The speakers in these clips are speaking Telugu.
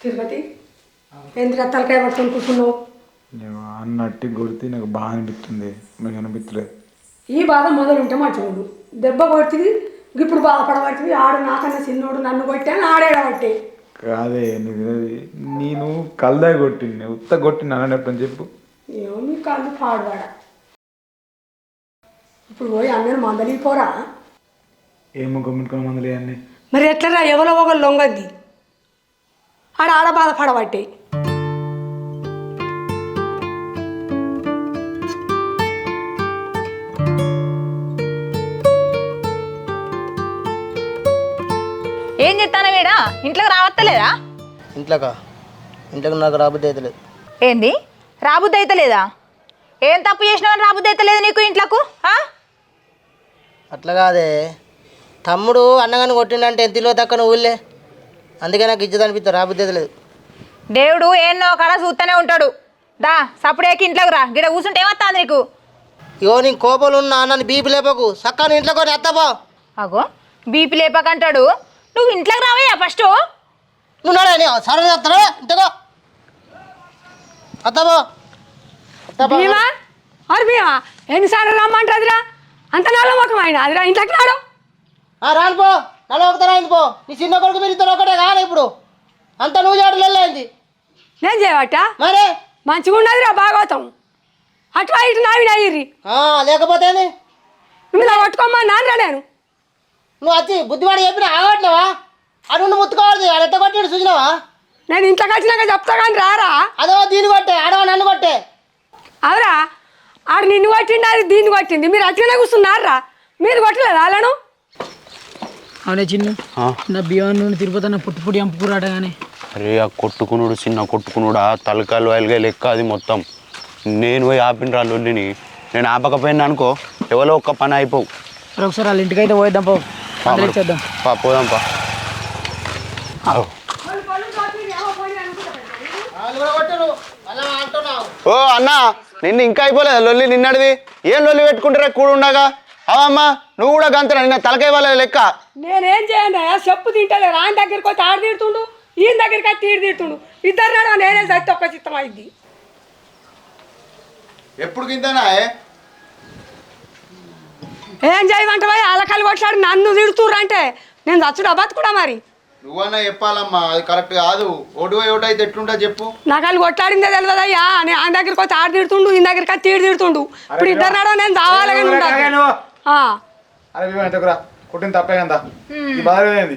తిరుపతి? ఎందుకు తలకాయ పట్టుకొని కూర్చున్నావు? నేను అన్నట్టు కొడితే నాకు బాగా అనిపిస్తుంది. మీకు అనిపించలేదు ఈ బాధ మొదలు ఉంటే మంచిగుండు దెబ్బ కొడుతుంది ఇప్పుడు బాధపడబడుతుంది ఆడు నాకన్నా చిన్నోడు నన్ను కొట్టాను ఆడేడబట్టే కాదే నీకు. నేను కలదా కొట్టింది. ఉత్త కొట్టిన అని చెప్పు. ఏమో నీ కళ్ళు పాడువాడ. ఇప్పుడు పోయి అందరూ మందలిపోరా ఏమో గమ్మునుకున్న మందులు అన్నీ మరి ఎట్లరా? ఎవరో ఒకరు లొంగద్ది. ఆడ ఆడ బాధపడబట్టే. ఏం చెప్తాను వీడా? ఇంట్లోకి రావత్తలేదా? ఇంట్లోకా? ఇంట్లోకి నాకు రాబుద్ది అవుతలేదు ఏంది? రాబుద్ది అయితలేదా ఏం తప్పు చేసినావని రాబుద్ది అయితలేదు నీకు ఇంట్లోకు? ఆ? అట్లా కాదే. తమ్ముడు అన్నగాని కొట్టిండంటే ఎంత ఇల్లు దక్కన ఊళ్ళే? అందుకే నాకు ఇజ్జత అనిపిస్తుంది రాబుద్ది అవుతలేదు దేవుడు ఏన్నో కాడ చూస్తూనే ఉంటాడు. దా సప్పుడేకి ఇంట్లోకి రా. గిడ కూర్చుంటే ఏమత్తా నీకు? ఇగో నీ కోపలు ఉన్నా నన్ను బీపీ లేపకు. సక్కని ఇంట్లో కొని ఎత్తపో అగో బీపీ లేపకంటాడు. నువ్వు ఇంట్లోకి రావయ్యా ఫస్ట్. నువ్వు నడే నీ సరే ఎత్తరా ఇంతకో అత్తపో భీమా? అరే భీమా? ఎన్నిసార్లు రమ్మంటుందిరా? అంత నాలో ముఖం ఆయన. అదిరా ఇంట్లోకి రాడు. రానుపో ఒకతరా పో. నీ చిన్న కొడుకు మీరు ఇద్దరు ఒకటే కాదు ఇప్పుడు. అంతా నువ్వు చేయడం వెళ్ళింది నేను చేయబట్ట మరే. మంచిగా ఉన్నదిరా భాగవతం. అట్లా ఇటు నావి ఆ, లేకపోతే? ఇలా పట్టుకోమ్మా నాన్నరా నేను. నువ్వు వచ్చి బుద్ధివాడు చెప్పిన ఆగట్లేవా? నుండి ముత్తుకోవాలి ఆడ ఎట్ట కొట్టాడు చూసినావా నేను ఇంట్లోకి వచ్చినాక చెప్తా కానీ రారా? అదో దీన్ని కొట్టే ఆడవా నన్ను కొట్టే? అవురా ఆడు నిన్ను కొట్టిండి అది దీన్ని కొట్టింది. మీరు అట్లనే కూర్చున్నారా? మీరు కొట్టలేదు వాళ్ళను? అవునే చిన్ను? నా బియ్యం నుండి తిరుపతి అన్న పుట్టి పుట్టి అంపుకురాట కానీ అరే ఆ కొట్టుకునుడు చిన్న కొట్టుకునుడు ఆ తలకాయలు వైలుగా లెక్క అది మొత్తం. నేను పోయి ఆపిన రా లొల్లిని. నేను ఆపకపోయినా అనుకో ఎవరో ఒక్క పని అయిపోవు. మరి ఒకసారి వాళ్ళ ఇంటికి అయితే పోయిద్దాం పో. చేద్దాం. పా పోదాం పా. ఓ అన్న నిన్ను ఇంకా అయిపోలేదు లొల్లి నిన్నడిది ఏం లొల్లి పెట్టుకుంటారా కూడు ఉండగా అవమ్మా నువ్వు కూడా గంతరా నిన్న తలకాయ వాళ్ళ లెక్క. నేనేం చేయను చెప్పు తింటలేరు ఆయన దగ్గరికి వచ్చి ఆడ తీరుతుండు ఈయన దగ్గరికి వచ్చి తీరు తీరుతుండు ఇద్దరు నాడు నేనే సత్తి ఒక్క చిత్తం అయింది. ఎప్పుడు గింతనా ఏం? చేయమంటే అలకలు కొట్లాడి నన్ను తిడుతుర్రు అంటే? నేను చచ్చుడా బతుకుడా మరి? నువ్వన్నా చెప్పాలమ్మా అది కరెక్ట్ కాదు. ఓటు ఓటు అయితే ఎట్లుంటా చెప్పు. నకలు కొట్లాడిందే తెలియదయ్యా నేను ఆయన దగ్గరికి వచ్చి ఆడ తిడుతుండు ఈయన దగ్గరికి వచ్చి తీరు తిడుతుండు. ఇప్పుడు ఇద్దరు నాడు నేను ఆ. అరే భీమా ఇంతకురా కొట్టిన తప్పే కదా. ఈ బాధ ఏంది?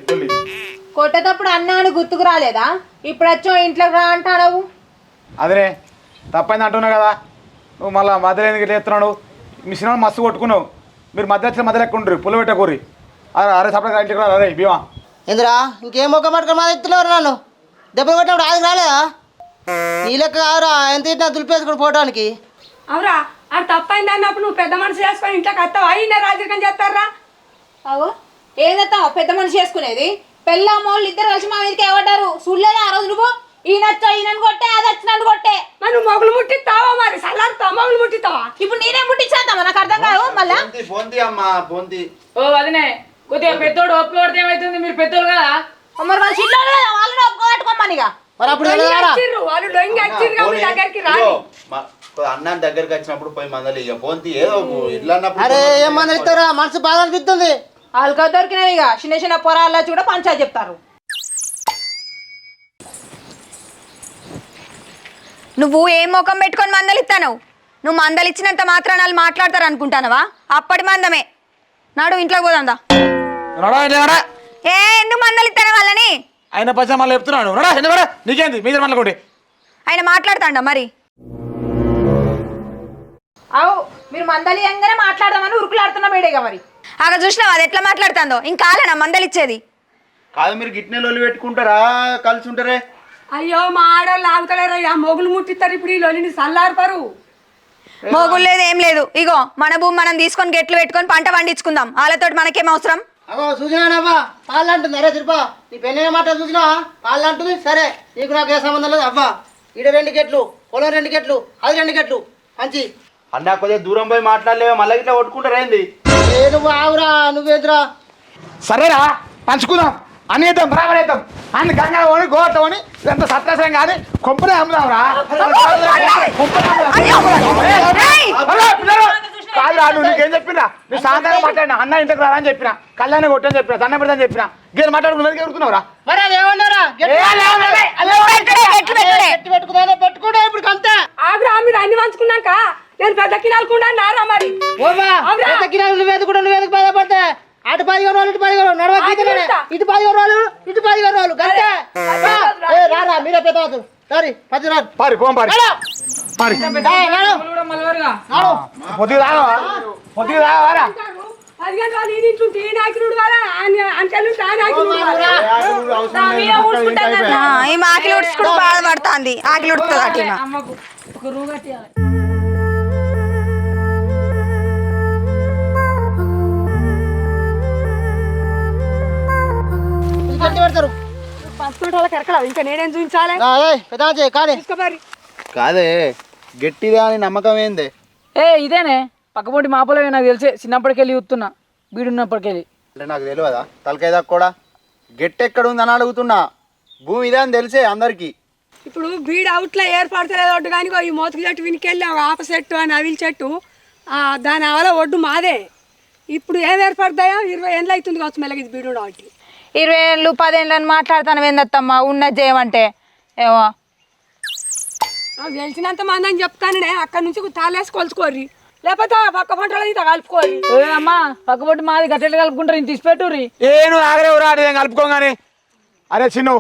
కొట్టేటప్పుడు అన్నాను గుర్తుకు రాలేదా? ఇప్పుడు వచ్చో ఇంట్లోకి రా అంటావు అదే తప్పైంది అంటున్నావు కదా. నువ్వు మళ్ళీ మధ్యలో ఎందుకు లేస్తున్నాడు మీ సినిమా మస్తు కొట్టుకున్నావు. మీరు మధ్య వచ్చిన మధ్యలో ఎక్కువ ఉండరు పుల్ల పెట్టకూరి అరే అరే సపరేట్ ఇంటికి రా అరే భీమా. ఎందురా ఇంకేం మొక్క పట్టుకొని మా ఎత్తున్నారు నన్ను? దెబ్బ కొట్టినప్పుడు ఆది రాలేదా? నీ లెక్క కాదురా ఎంత ఇట్లా దులిపేసుకుని పోవడానికి అవురా అది తప్పైంది అన్నప్పుడు నువ్వు పెద్ద మనిషి చేసుకొని ఇంట్లోకి వస్తావు? అయినా రాజకీయం చేస్తారా అగో ఏదత్తావు పెద్ద మనిషి చేసుకునేది? పెళ్ళామోళ్ళు ఇద్దరు కలిసి మా మీదకి ఏమంటారు సుళ్ళేదా ఆ రోజు నువ్వు? ఈయనొచ్చో ఈయనను కొట్టే అది వచ్చి నన్ను కొట్టే. మరి నువ్వు మొగులు ముట్టిస్తావా మరి? సల్లారుతావా మొగులు ముట్టిస్తావా? ఇప్పుడు నేనేం పుట్టించేద్దామా నాకు అర్థం కాదు మళ్ళా? పొంది అమ్మా పొంది ఓ వదినే కొద్దిగా పెద్దోడు ఒప్పి కొడితే ఏమవుతుంది మీరు పెద్దోళ్ళు కదా? మరి వాళ్ళు చిల్లోళ్ళు కదా వాళ్ళని ఒప్పుకోట్టుకోమనిగా మరి అప్పుడు వాళ్ళు లొంగి వచ్చిర్రు కాబట్టి దగ్గరికి రాని. అన్న దగ్గరికి వచ్చినప్పుడు పోయి మందలి ఇక పోంతి ఏదో ఇట్లా అన్నప్పుడు అరే ఏం మంది ఇస్తారా? మనసు బాధ అనిపిస్తుంది. వాళ్ళకి దొరికినవి ఇక. చిన్న చిన్న పొరాల్లో కూడా పంచాయతీ చెప్తారు. నువ్వు ఏం ముఖం పెట్టుకొని మందలిస్తావు నువ్వు మందలిచ్చినంత మాత్రం వాళ్ళు మాట్లాడతారు అనుకుంటానవా? అప్పటి మందమే. నాడు ఇంట్లోకి పోదాందా ఏ ఎందుకు మందలిస్తాను వాళ్ళని? ఆయన పచ్చ మళ్ళీ చెప్తున్నాడు. నీకేంది? మీద మళ్ళీ కొట్టి ఆయన మాట్లాడతాండ మరి? అవు మీరు మందలి ఎంగానే మాట్లాడదామని ఉరుకులాడుతున్నా మేడేగా మరి. అక్కడ చూసినావు? అది ఎట్లా మాట్లాడుతుందో? ఇంకా ఆలనా మందలిచ్చేది కాదు మీరు గిట్నే లొల్లి పెట్టుకుంటారా? కలిసి ఉంటారే? అయ్యో మా ఆడవాళ్ళు ఆగుతలేరయ్యా మొగులు ముట్టిస్తారు ఇప్పుడు ఈ లొలిని సల్లారిపరు. మోగులు లేదు ఏం లేదు. ఇగో మన భూమి మనం తీసుకొని గెట్లు పెట్టుకొని పంట పండించుకుందాం. వాళ్ళతోటి మనకేం అవసరం? అగో చూసినానవ్వా పాలు అంటుంది అరే తిరుపా నీ పెళ్ళైన మాట చూసినావా? పాలు అంటుంది సరే. నీకు నాకు ఏ సంబంధం లేదు అవ్వా. ఈడ రెండు గెట్లు పొలం రెండు గెట్లు అది రెండు గెట్లు. మంచి అన్న కొద్దిగా దూరం పోయి మాట్లాడలేవా మళ్ళీ ఇట్లా కొట్టుకుంటారా ఏంది? ఏ నువ్వు ఆవురా నువ్వేదిరా? సరేరా పంచుకుందాం. అనేద్దాం బరాబర్ వేద్దాం అన్ని గంగా పోని గోట పోని ఇదంతా సత్యాసం కానీ కొంపనే అమ్ముదాంరా. కొంపనే కాదురా నువ్వు నీకేం చెప్పినా? నువ్వు సాయంత్రం మాట్లాడినా అన్న ఇంటికి రారా అని చెప్పిన కళ్యాణ్ కొట్టని చెప్పిన దండ పెడతాని చెప్పిన గేరు మాట్లాడుకున్న మీద ఎడుతున్నావురా మరి అది ఏమన్నారా? గట్టి పెట్టుకున్నా పెట్టుకుంటే ఇప్పుడు అంతే ఆగ్రా మీరు అన్ని పంచుకున్నాక నేను పెద్ద కినాలకుండా నారా మరి? ఎంత కిరాలు నువ్వు ఎందుకు నువ్వు ఎందుకు బాధపడితే? అటు పది రోజులు ఇటు పది రోజులు నడవ ఇటు పది రోజులు ఇటు పది రోజులు గంటే ఏ రారా మీరే పెద్ద సరే పది రాదు పారి పోం పారి. రావా రావారా ఆకలి ఉడుచుకుంటూ బాధపడుతుంది ఆకలి ఉడుతుంది ఎరకలా ఇంకా నేనేం చూపించాలి? కాదే. గట్టిదా అని నమ్మకం ఏంది? ఏ ఇదేనే. పక్కపొంటి మా పొలమే నాకు తెలిసే. చిన్నప్పటికెళ్ళి చూస్తున్నా. బీడున్నప్పటికెళ్ళి. అంటే నాకు తెలియదా? తలకాయ దాకా కూడా గట్టి ఎక్కడ ఉందని అడుగుతున్నా. భూమి ఇదే అని తెలిసే అందరికీ. ఇప్పుడు బీడ్ అవుట్లో ఏర్పడతలేదు ఒడ్డు కానీ ఈ మోతుకు చెట్టు వినికెళ్ళి ఆప చెట్టు అని అవిల్ చెట్టు ఆ, దాని అవల ఒడ్డు మాదే. ఇప్పుడు ఏం ఏర్పడతాయో ఇరవై ఏళ్ళు అవుతుంది కావచ్చు మెల్లగా ఇది బీడు ఒకటి ఇరవై ఏళ్ళు పదేళ్ళు అని మాట్లాడతాను. ఏందత్తమ్మా ఉన్నది చేయమంటే ఏమో. తెలిసినంత మంది అని చెప్తానే అక్కడ నుంచి తాలేసి కొలుచుకోర్రి. లేకపోతే ఆ పక్క పంటలో ఇంత కలుపుకోర్రి. ఏ అమ్మా పక్కపొంటి మాది గట్టెలు కలుపుకుంటారు ఇంత తీసిపెట్టుర్రి ఏ నువ్వు ఆగరేవురా అది ఏం కలుపుకోగానే? అరే చిన్ను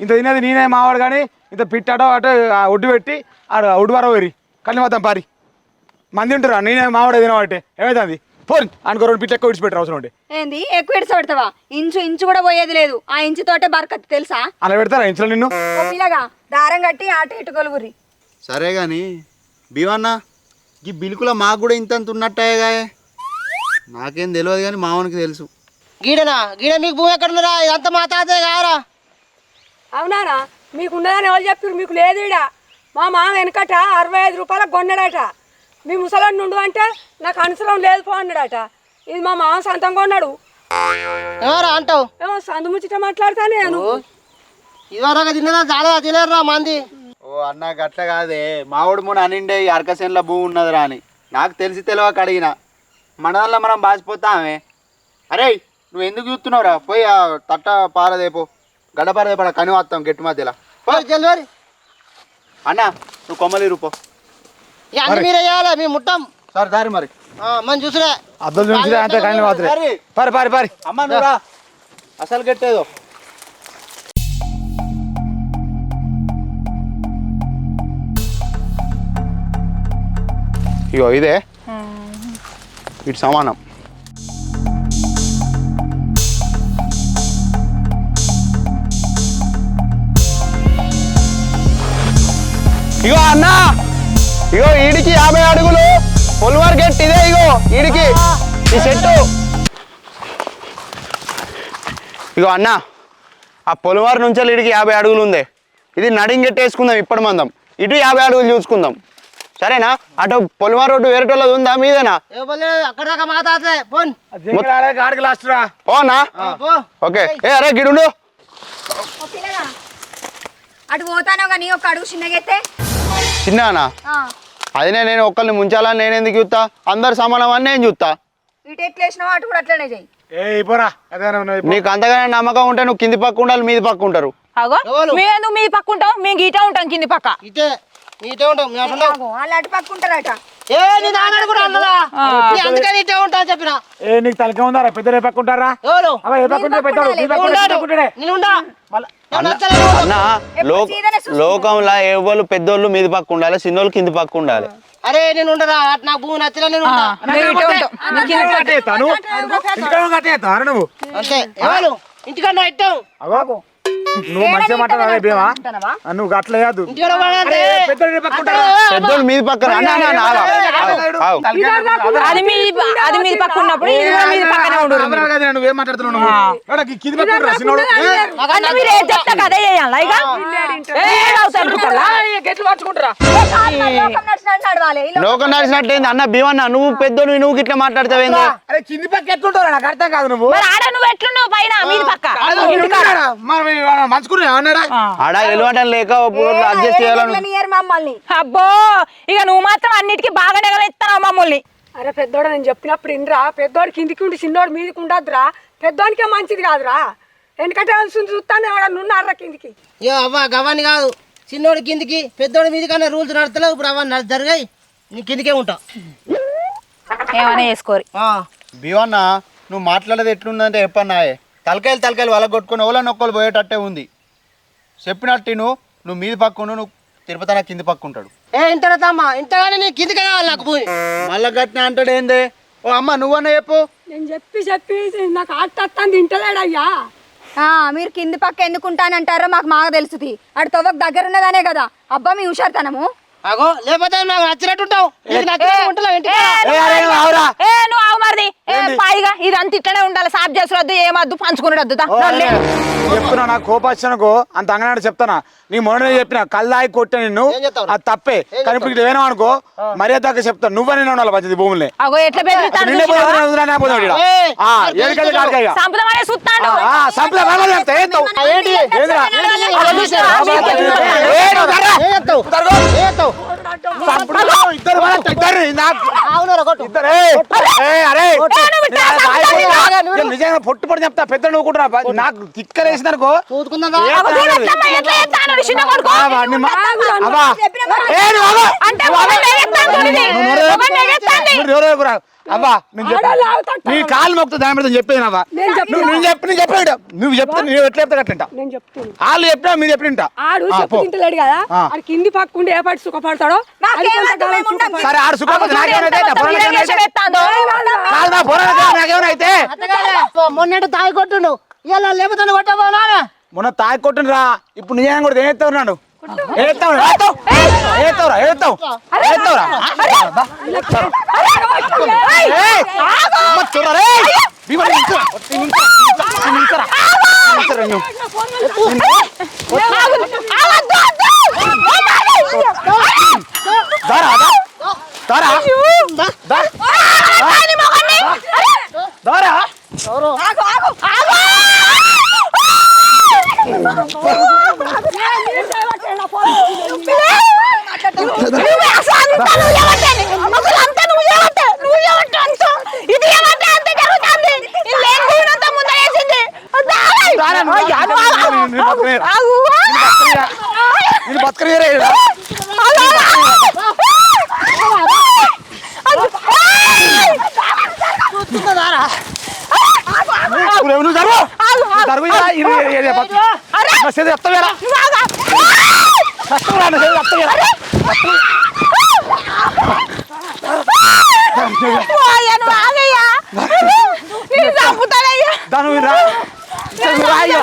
ఇంత తినేది నేనే మావాడు కానీ ఇంత పిట్టాడో అటు ఆ ఒడ్డు పెట్టి ఆడ ఒడ్డు వర పోయి కళ్ళు మొత్తం పారి. మంది ఉంటారా నేనే మావాడే తినవాటే ఏమైతుంది? పోని అనుకో రెండు పిట్ట ఎక్కువ విడిచిపెట్టరు అవసరం ఉంటే. ఏంది? ఎక్కువ ఇడిచి పెడతావా ఇంచు ఇంచు కూడా పోయేది లేదు. ఆ ఇంచు తోటే బరకత్ తెలుసా? అలా పెడతారా ఇంట్లో నిన్ను? ఓ పిల్లగా దారం కట్టి ఆట ఇటు కొలుగురి సరే కానీ భీమన్న ఈ బిల్కుల మాకు కూడా ఇంత ఉన్నట్టాయగా నాకేం తెలియదు కానీ మామూనికి తెలుసు. గీడనా? గీడ మీకు భూమి ఎక్కడ ఉందిరా ఇదంతా మా తాతే కారా అవునానా మీకు ఉన్నదని ఎవరు చెప్పారు మీకు లేదు ఈడ. మా మామ వెనకట అరవై ఐదు రూపాయలకు కొన్నాడట. మీ ముసలాడు నుండు అంటే నాకు అనుసరం లేదు పో అన్నాడట. ఇది మా మామ సొంతం కొన్నాడు. ఎవరా అంటావు? ఏమో సందు ముచ్చట మాట్లాడతానే నేను. ఇదివరకు తిన్నదా? చాలా తినరా మంది. ఓ అన్న గట్ల కాదే. మావాడు మొన్న అనిండే ఈ అరకసేన్ల భూమి ఉన్నదిరా అని. నాకు తెలిసి తెలియక అడిగిన. మన దానిలో మనం బాసిపోతామే. అరే నువ్వు ఎందుకు చూస్తున్నావురా? పోయి ఆ తట్ట పారదేపో. గడ్డ పారదేపడ కని వస్తాం గట్టి మధ్యలో. పోయి జల్వరి అన్న నువ్వు కొమ్మలి రూపో ఇక అన్ని మీరే. చేయాలి? మీ ముట్టం? సరే దారి మరి. ఆ, మనం చూసులే అద్దలు నుంచి అంతే కానీ మాత్రమే. పారి పారి పారి. అమ్మ నువ్వురా. అసలు గట్టేదో. ఇగో ఇదే. ఇటు సమానం. ఇగో అన్న ఇగో ఈడికి యాభై అడుగులు. పొలివార్ గెట్ ఇదే ఇగో ఈడికి. ఈ చెట్టు ఇగో అన్న ఆ పొలివారు నుంచి ఇడికి యాభై అడుగులు ఉంది ఇది నడింగెట్టేసుకుందాం ఇప్పటి మందం. ఇటు యాభై అడుగులు చూసుకుందాం. సరేనా? అటు పొలివారు రోడ్డు వేరేటోళ్ళది ఉందా మీదేనా? అక్కడ దాకా మా తాతే పోన్. ఓకే. ఏ అరే గిడుండు. అటు పోతానో కానీ ఒక అడుగు చిన్నగైతే? చిన్నానా? అదినే నేను ఒక్కరిని ముంచాలని నేను ఎందుకు చూస్తా? అందరు సమానం అని నేను చూస్తా. ఇటు ఎట్లా వేసినావో అటు కూడా అట్లనే చెయ్యి. అదే నీకు అంతగానే నమ్మకం ఉంటే నువ్వు కింది పక్క ఉండాలి మీది పక్క ఉంటారు. అగో ఎవరు? మేము మీ పక్క ఉంటాం? మేము గీట ఉంటాం కింది పక్క. ఇటే. నీటే ఉంటాం మేము అట్లా ఉండం. ఆగు, వాళ్ళు అటు పక్కుంటారట ఏ నీ నాన్నడు కూడా అందుకని ఇటే ఉంటా చెప్పిన ఏ నీకు తలకే ఉందారా పెద్ద రేపు పక్కుంటారా ఎవరు అవ ఏ పక్కుంటే పెద్దోడు నీ పక్కుంటాడే నేను ఉండా. అన్న లోకంలో ఎవరు పెద్దోళ్ళు మీది పక్క ఉండాలి చిన్నోళ్ళు కింది పక్క ఉండాలి అరే నేను ఉండరా నాకు భూమి నేను అంతే ఎవరు ఇంటికన్నా ఇట్టాం అగో నువ్వు మంచిగా మాట్లాడాలి భీమా నువ్వు పక్కుంటారా పెద్దోళ్ళు మీది పక్కన. అది అది మీది పక్క ఉన్నప్పుడు మీది నువ్వేం మాట్లాడుతున్నావు మీరు ఏం చెప్తా కదా ఇక లోకం నడిచినట్టు ఏంది అన్న భీమన్న నువ్వు పెద్దోళ్ళు నువ్వు గిట్ల మాట్లాడతావేంది అరే కింది పక్క ఎట్లుంటావు నాకు అర్థం కాదు నువ్వు మరి ఆడ నువ్వు ఎట్లున్నావు పైన మీది పక్క మంచుకున్నా అన్నాడా? ఆడ ఎలువంటం లేక అడ్జస్ట్ చేయాలను నియర్ మమ్మల్ని? అబ్బో ఇక నువ్వు మాత్రం అన్నిటికీ బాగానే ఎగలేస్తున్నావు మమ్మల్ని? అరే పెద్దోడు నేను చెప్పినప్పుడు ఇండ్రా పెద్దోడు కిందికి ఉండి చిన్నోడు మీదికి ఉండద్దురా? పెద్దోనికే మంచిది కాదురా. ఎందుకంటే చూస్తాను నున్నారా కిందికి ఇక అవ్వ గవ్వని కాదు. చిన్నోడి కిందికి పెద్దోడి మీద కన్నా రూల్స్ నడుస్తలేవు ఇప్పుడు అవన్నీ జరిగాయి. నీ కిందికే ఉంటా. ఏమైనా చేసుకోరు. ఆ. భీవన్న నువ్వు మాట్లాడేది ఎట్లుందంటే చెప్పన్నాయే తలకాయలు తలకాయలు వాళ్ళ కొట్టుకొని ఓలా నొక్కలు పోయేటట్టే ఉంది. చెప్పినట్టు నువ్వు నువ్వు మీది పక్కుండు నువ్వు తిరుపతి అన్న కింది పక్కుంటాడు ఏ ఇంటరా తమ్మ ఇంతగానే నీ కిందికే కావాలి నాకు భూమి మళ్ళా గట్టిన అంటాడు ఏందే? ఓ అమ్మ నువ్వన్నా చెప్పు. నేను చెప్పి చెప్పి నాకు ఆట వస్తాను తింటలేడయ్యా ఆ, మీరు కింది పక్క ఎందుకుంటానంటారో మాకు మాకు తెలుసుది. అటు తవ్వకు దగ్గర ఉన్నదనే కదా. అబ్బా మీ హుషారుతనము. అగో లేకపోతే నాకు నచ్చినట్టు ఉంటావు. నీకు నచ్చినట్టు ఏ నువ్వు ఏ మరిది. ఏ పైగా ఇది అంత ఇట్లనే ఉండాలి సాఫ్ చేసుకురద్దు ఏమద్దు అరే, చెప్తున్నా నాకు కోపచ్చనకు అంత అంగనాడు చెప్తానా నీ మొన్న చెప్పిన కల్లాయి కొట్టే నిన్ను? అది తప్పే కానీ ఇప్పుడు ఇట్లా వేనా అనుకో మర్యాదగా చెప్తాను నువ్వే నేను ఉండాలి పంచది భూముల్ని అగో ఎట్లా సంపద ఇద్దరు ఇద్దరు నిజంగా పొట్టు పొడి చెప్తా పెద్ద నువ్వు కూడా నాకు అనుకో. అంటే అబ్బా నేను నీ కాలు మొక్తా దాని మీద చెప్పేది అవ్వ నువ్వు నేను చెప్పి నేను చెప్పాడు నువ్వు చెప్తే నువ్వు ఎట్లా చెప్తా అట్లా నేను చెప్తాను. వాళ్ళు చెప్పినా మీరు చెప్పిన ఆడు కదా. ఆడు కింది పక్కుండి ఏ పాటి సుఖపడతాడో. సరే ఆడు మొన్నటి తాయి కొట్టుండు ఇలా లేకపోతే కొట్టబో నాన్న మొన్న తాయి కొట్టినరా. ఇప్పుడు నిజంగా కూడా ఎత్తావు എടുത്തോളാം എടുത്തോളാം എടുത്തോളാം എടുത്തോളാം ധാരാ Filha দানবীররা দানবীররা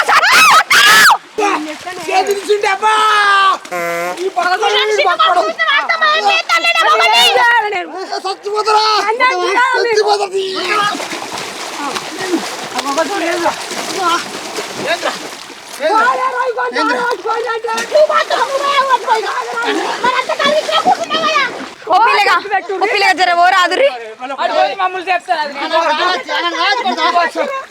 ఓ రాదురి గల్లిడు గల్లిడు ఎందుకు ఇస్తావు చెప్పు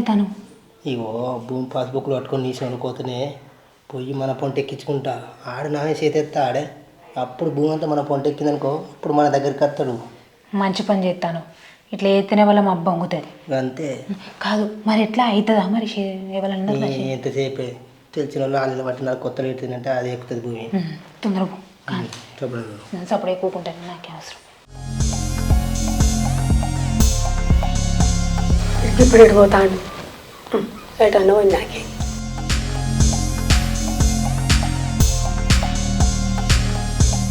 తయారైతాను ఇగో భూమి పాస్బుక్లు పట్టుకొని నీసి అనుకోతేనే పొయ్యి మన పొంట ఎక్కించుకుంటా. ఆడు నానే చేతెత్తా ఆడే. అప్పుడు భూమి అంతా మన పొంట ఎక్కిందనుకో ఇప్పుడు మన దగ్గరికి వస్తాడు. మంచి పని చేస్తాను. ఇట్లా ఎత్తిన వల్ల మా బంగుతుంది అంతే. కాదు మరి ఎట్లా అవుతుందా మరి ఎవరన్నా ఎంతసేపే తెలిసిన వాళ్ళు ఆళ్ళని బట్టి నాకు కొత్తలు ఎట్టిందంటే అది ఎక్కుతుంది భూమి. తొందరగా సపడే కూకుంటాను నాకే అవసరం. ఇప్పుడు పోయి నాకే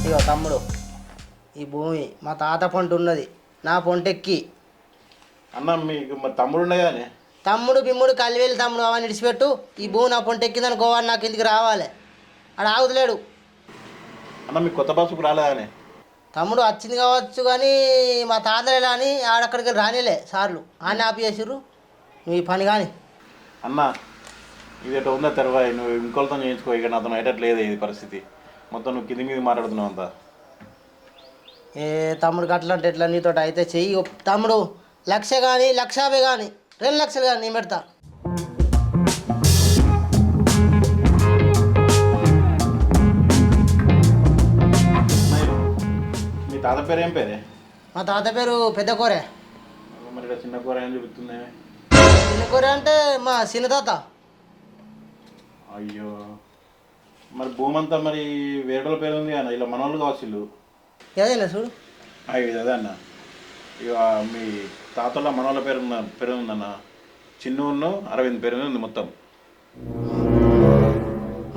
ఇక తమ్ముడు ఈ భూమి మా తాత పంట ఉన్నది నా పొంట ఎక్కి అన్న మీకు మరి తమ్ముడు ఉండగానే తమ్ముడు బిమ్ముడు కలివేలు తమ్ముడు అవన్నీ ఇడిచిపెట్టు. ఈ భూమి నా పొంట ఎక్కిందని గోవాడు నాకు ఇంటికి రావాలి? ఆడ ఆగుతలేడు. అన్న మీకు కొత్త బస్సుకు రాలేదానే తమ్ముడు వచ్చింది కావచ్చు కానీ మా తాతలేలా అని ఆడక్కడికి రానిలే సార్లు. ఆయన ఆపి చేసిర్రు. నువ్వు ఈ పని కానీ. అన్న ఇది ఎట్లా ఉందా తెరవాయి? నువ్వు ఇంకోళ్ళతో చేయించుకో ఇక నాతో అయ్యేటట్లేదు ఇది పరిస్థితి. మొత్తం నువ్వు కింది మీద మాట్లాడుతున్నావు అంతా. ఏ తమ్ముడు అట్లా అంటే ఎట్లా నీతో అయితే చెయ్యి తమ్ముడు లక్ష కానీ లక్ష యాభై కానీ రెండు లక్షలు కానీ నేను పెడతా. తాత పేరు ఏం పేరే? మా తాత పేరు పెద్ద కోరే. మరి చిన్న కూర ఏం చూపుతుంది చిన్న కోరే అంటే మా చిన్న తాత. అయ్యో. మరి భూమి అంతా మరి వేరేల పేరు ఉంది అన్న ఇలా మనోళ్ళు కావచ్చు ఇల్లు ఏదైనా చూడు. ఇది అదే అన్న. ఇక మీ తాతల మనోళ్ళ పేరు ఉంద పేరు ఉందన్న చిన్ను అరవింద్ పేరు ఉంది మొత్తం.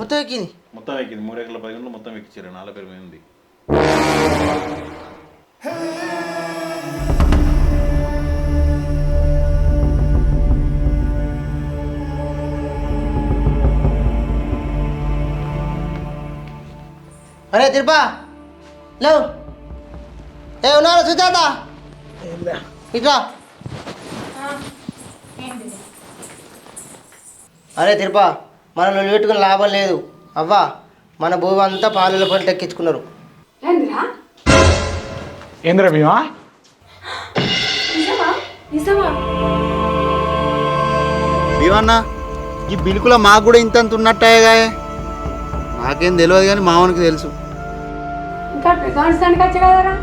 మొత్తం ఎక్కింది. మొత్తం ఎక్కింది. మూడు ఎకరాల పది గంటలు మొత్తం ఎక్కించారు. నాలుగు పేరు మీద ఉంది. అరే తిరుపా! లేవు. ఏ ఉన్నారు సుజాత? ఇట్లా అరే తిరుపా మనం పెట్టుకుని లాభం లేదు. అవ్వా మన భూమి అంతా పాలల పంట ఎక్కించుకున్నారు. ఏంద్రా భీమా? భీమన్న ఈ బిలుకులో మాకు కూడా ఇంత ఉన్నట్టాయగా నాకేం తెలియదు కానీ మావనికి తెలుసు. ఇంకా కదరా?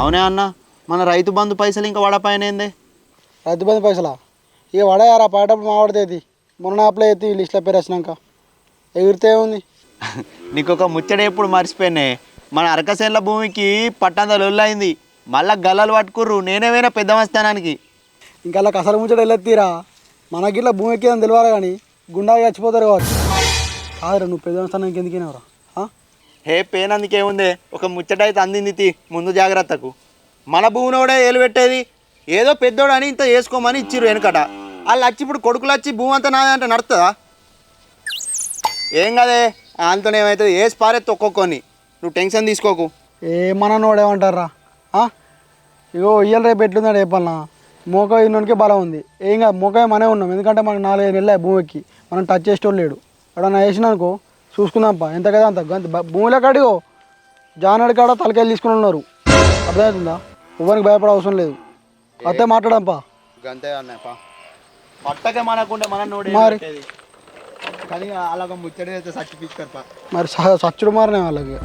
అవునే అన్న మన రైతు బంధు పైసలు ఇంకా వడపాయనేందే రైతు బంధు పైసలా? ఇక పడేయారా పాడేటప్పుడు మా వాడితే మొన్న అప్లై ఎత్తి లిస్ట్లో పేరు వచ్చినాక. ఎగిరితే ఉంది. నీకు ఒక ముచ్చట ఎప్పుడు మర్చిపోయినే. మన అరకసేన్ల భూమికి పట్టంత లొల్లైంది మళ్ళా గల్లలు పట్టుకుర్రు. నేనేమైనా పెద్ద మస్తానానికి. ఇంకా అలా కసలు ముచ్చట వెళ్ళెత్తిరా మనకి ఇట్లా భూమి ఎక్కిందని తెలియాలి కానీ గుండా చచ్చిపోతారు కావచ్చు. కాదురా నువ్వు పెద్ద స్థానానికి ఎందుకైనావురా హే పేనందుకేముందే ఒక ముచ్చట అయితే అందింది తీ ముందు జాగ్రత్తకు. మన భూమినోడే ఏలు పెట్టేది ఏదో పెద్దోడు అని ఇంత చేసుకోమని ఇచ్చిర్రు వెనకట. వాళ్ళు వచ్చి ఇప్పుడు కొడుకులు వచ్చి భూమి అంతా నాదే అంటే నడుతుందా ఏం కదే? అంతనే ఏమవుతుంది వేసి పారెత్తి ఒక్కొక్కని నువ్వు టెన్షన్ తీసుకోకు. ఏమన్నా ఏమంటారా ఇగో ఇయ్యాల రేపు ఎట్లుందంటే చెప్పాలనా? మోక ఇన్నోనికి బలం ఉంది. ఏం కాదు మోక మనే ఉన్నాం. ఎందుకంటే మనకు నాలుగైదు నెలలు భూమికి మనం టచ్ చేసేటోళ్ళు లేడు. ఎక్కడన్నా వేసిన అనుకో చూసుకుందాంపా. ఎంత కదా అంత. భూమిలో కాడిగో. జానడి కాడ తలకాయలు తీసుకుని ఉన్నారు. అర్థమవుతుందా? ఎవరికి భయపడే అవసరం లేదు. అత్తే మాట్లాడంపా. అంతే అన్నప్ప పట్టకే మనకుంటే మన మరి. కానీ అలాగ ముచ్చట అయితే సర్టిఫికెట్ మరి సచ్చుడు మారనే వాళ్ళకి